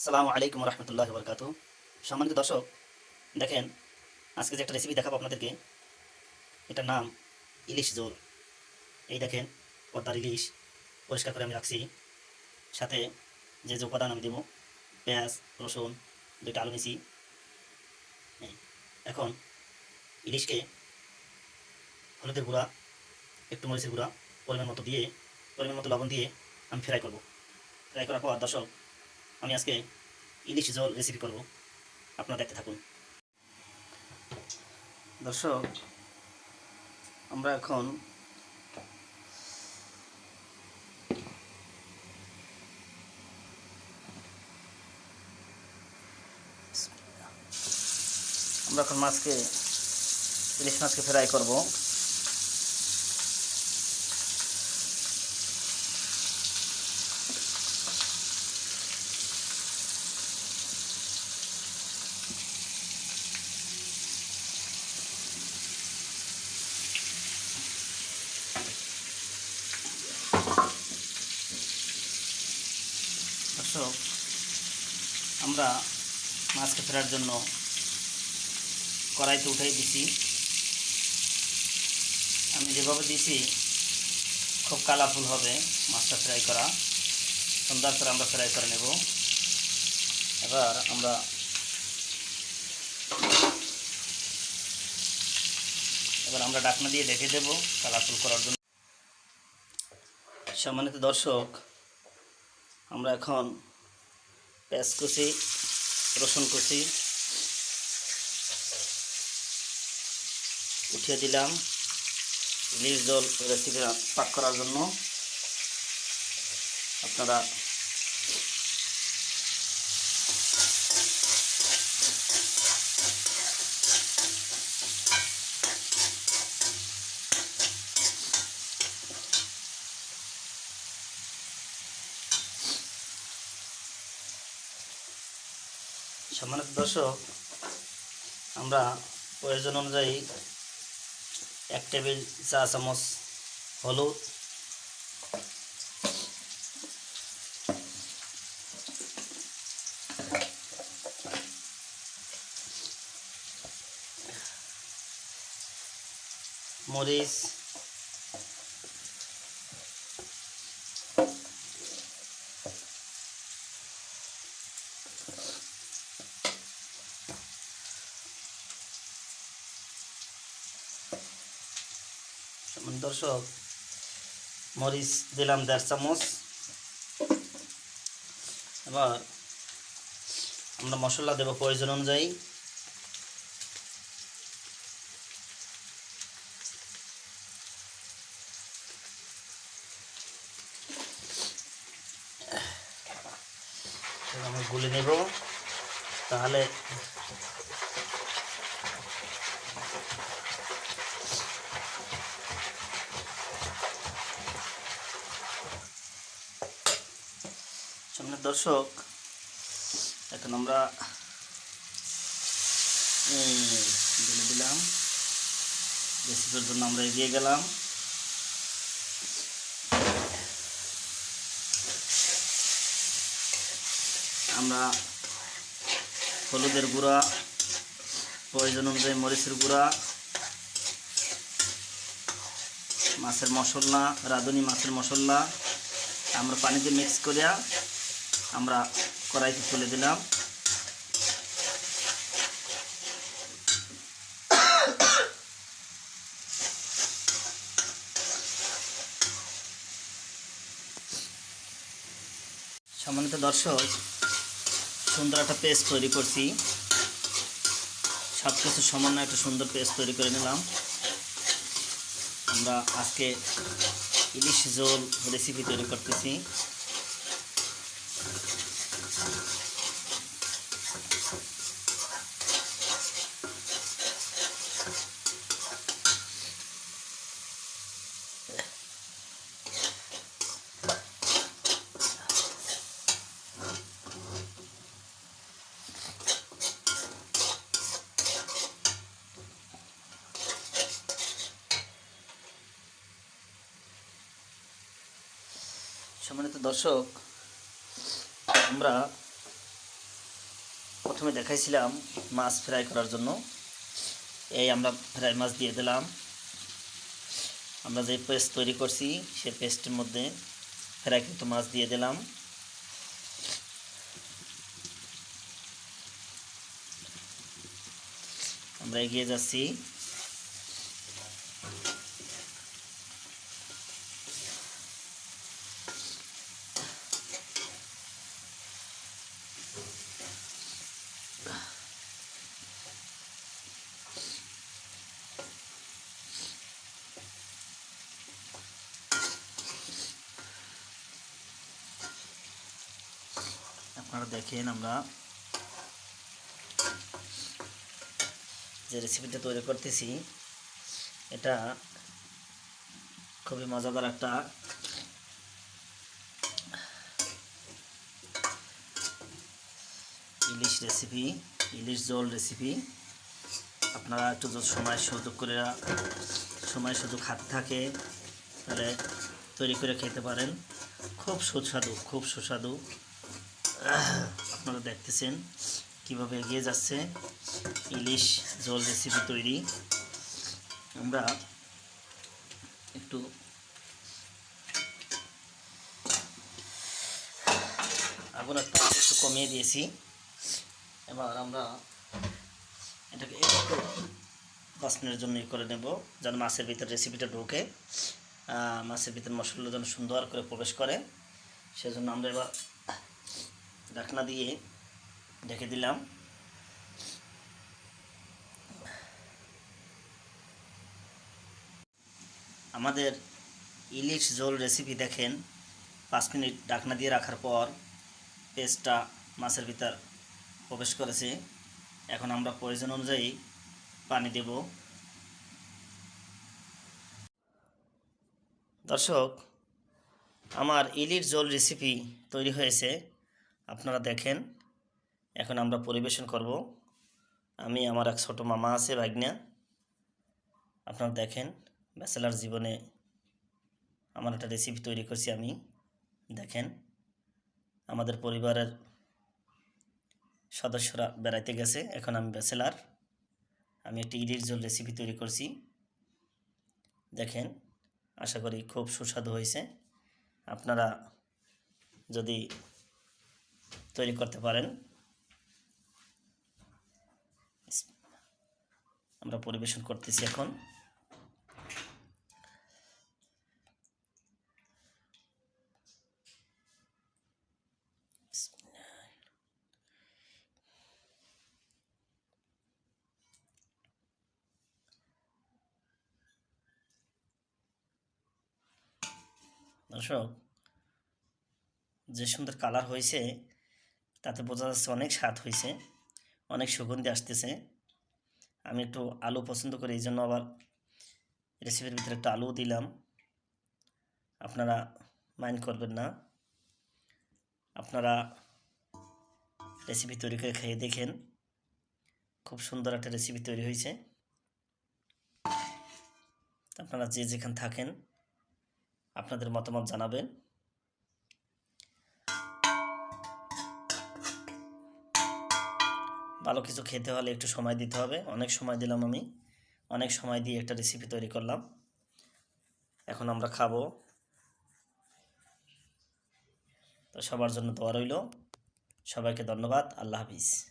আসসালামু আলাইকুম রহমতুল্লাহ বরকাত সম্মানিত দর্শক, দেখেন, আজকে যে একটা রেসিপি দেখাবো আপনাদেরকে, এটার নাম ইলিশ জোল এই দেখেন পদ্মার ইলিশ, পরিষ্কার করে আমি রাখছি। সাথে যে যে উপাদান আমি দেবো, পেঁয়াজ, রসুন, দুইটা আলু নিছি এখন ইলিশকে হলুদের গুঁড়া, একটু মরিচের গুঁড়া, পরিমাণ মতো দিয়ে, পরিমাণ মতো লবণ দিয়ে আমি ফ্রাই করব। ফ্রাই করার পর দর্শক আমি আজকে ইলিশ জল রেসিপি করব। আপনারা দেখতে থাকুন। দর্শক, আমরা এখন আমরা এখন মাছকে, ইলিশ মাছকে ফ্রাই করব। দর্শক, আমরা মাছকে ফেরার জন্য কড়াইতে উঠাই দিছি। আমি যেভাবে দিয়েছি খুব কালারফুল হবে মাছটা ফ্রাই করা। সুন্দর করে আমরা ফ্রাই করে নেব। এবার আমরা এবার আমরা ডাকনা দিয়ে ঢেকে দেব কালারফুল করার জন্য। সম্মানিত দর্শক আমরা এখন পেঁয়াজ কুচি, রসুন কুচি উঠিয়ে দিলাম। ইলিশ জল রেসিপি পাক করার জন্য। আপনারা সম্মানিত দর্শক আমরা প্রয়োজন অনুযায়ী এক টেবিল চা চামচ হলুদ মরিচ দর্শক, মরিচ দিলাম দেড় চামচ। এবার আমরা মশলা দেব প্রয়োজন অনুযায়ী। আমরা গুলে নেব। তাহলে সামনে দর্শক, এখন আমরা দিলে দিলাম, রেসিপির জন্য আমরা এগিয়ে গেলাম। আমরা হলুদের গুঁড়া, প্রয়োজন অনুযায়ী মরিচের গুঁড়া, মাছের মশলা, রাঁধুনি মাছের মশলা, আমরা পানিতে মিক্স করিয়া আমরা কড়াইতে তুলে দিলাম। সম্মানিত দর্শক, সুন্দর একটা পেস্ট তৈরি করছি। সব কিছু সমন্বয়ে একটা সুন্দর পেস্ট তৈরি করে নিলাম। আমরা আজকে ইলিশ জোল রেসিপি তৈরি করতেছি। সম্মানিত দর্শক, আমরা প্রথমে দেখাইছিলাম মাছ ফ্রাই করার জন্য। এই আমরা ফ্রাই মাছ দিয়ে দিলাম। আমরা যে পেস্ট তৈরি করছি, সে পেস্টের মধ্যে ফ্রাই কিন্তু মাছ দিয়ে দিলাম। আমরা এগিয়ে যাচ্ছি। আপনারা দেখেন আমরা যে রেসিপিটা তৈরি করতেছি, এটা খুবই মজাদার একটা ইলিশ রেসিপি ইলিশ জল রেসিপি আপনারা একটু সময় সুযোগ করে, সময় সুযোগ হাতে থাকে, তাহলে তৈরি করে খেতে পারেন। খুব সুস্বাদু খুব সুস্বাদু। আপনারা দেখতেছেন কীভাবে এগিয়ে যাচ্ছে ইলিশ জল রেসিপি তৈরি। আমরা একটু আগুন একটা একটু কমিয়ে দিয়েছি। এবার আমরা এটাকে একটু পাঁচ মিনিটের জন্য করে নেব, যেন মাছের ভিতরে রেসিপিটা ঢোকে। মাছের ভিতরে মশলা যেন সুন্দর করে প্রবেশ করে, সেজন্য আমরা এবার ঢাকনা দিয়ে ঢেকে দিলাম। আমাদের ইলিশ ঝোল রেসিপি দেখেন। পাঁচ মিনিট ঢাকনা দিয়ে রাখার পর পেস্টটা মাছের ভিতর প্রবেশ করেছে। এখন আমরা প্রয়োজন অনুযায়ী পানি দেব। দর্শক, আমার ইলিশ ঝোল রেসিপি তৈরি হয়েছে। আপনারা দেখেন। এখন আমরা পরিবেশন করব। আমি, আমার এক ছোটো মামা আছে, ভাগ্না। আপনারা দেখেন, ব্যাচেলার জীবনে আমার একটা রেসিপি তৈরি করছি আমি। দেখেন, আমাদের পরিবারের সদস্যরা বেড়াইতে গেছে। এখন আমি ব্যাচেলার। আমি একটি ইলিশ ঝোল রেসিপি তৈরি করছি। দেখেন, আশা করি খুব সুস্বাদু হয়েছে। আপনারা যদি তৈরি করতে পারেন। আমরা পরিবেশন করতেছি এখন। দর্শক যে সুন্দর কালার হয়েছে তাতে বোঝা যাচ্ছে অনেক স্বাদ হয়েছে অনেক সুগন্ধি আসতেছে। আমি একটু আলু পছন্দ করি এই জন্য আবার রেসিপির ভিতরে একটু আলুও দিলাম। আপনারা মাইন্ড করবেন না। আপনারা রেসিপি তৈরি করে খেয়ে দেখেন। খুব সুন্দর একটা রেসিপি তৈরি হয়েছে আপনারা যে যেখানে থাকেন, আপনাদের মতামত জানাবেন। ভালো কিছু খেতে হলে একটু সময় দিতে হবে। অনেক সময় দিলাম আমি। অনেক সময় দিয়ে একটা রেসিপি তৈরি করলাম। এখন আমরা খাব। তো সবার জন্য দোয়া রইল। সবাইকে ধন্যবাদ। আল্লাহ হাফিজ।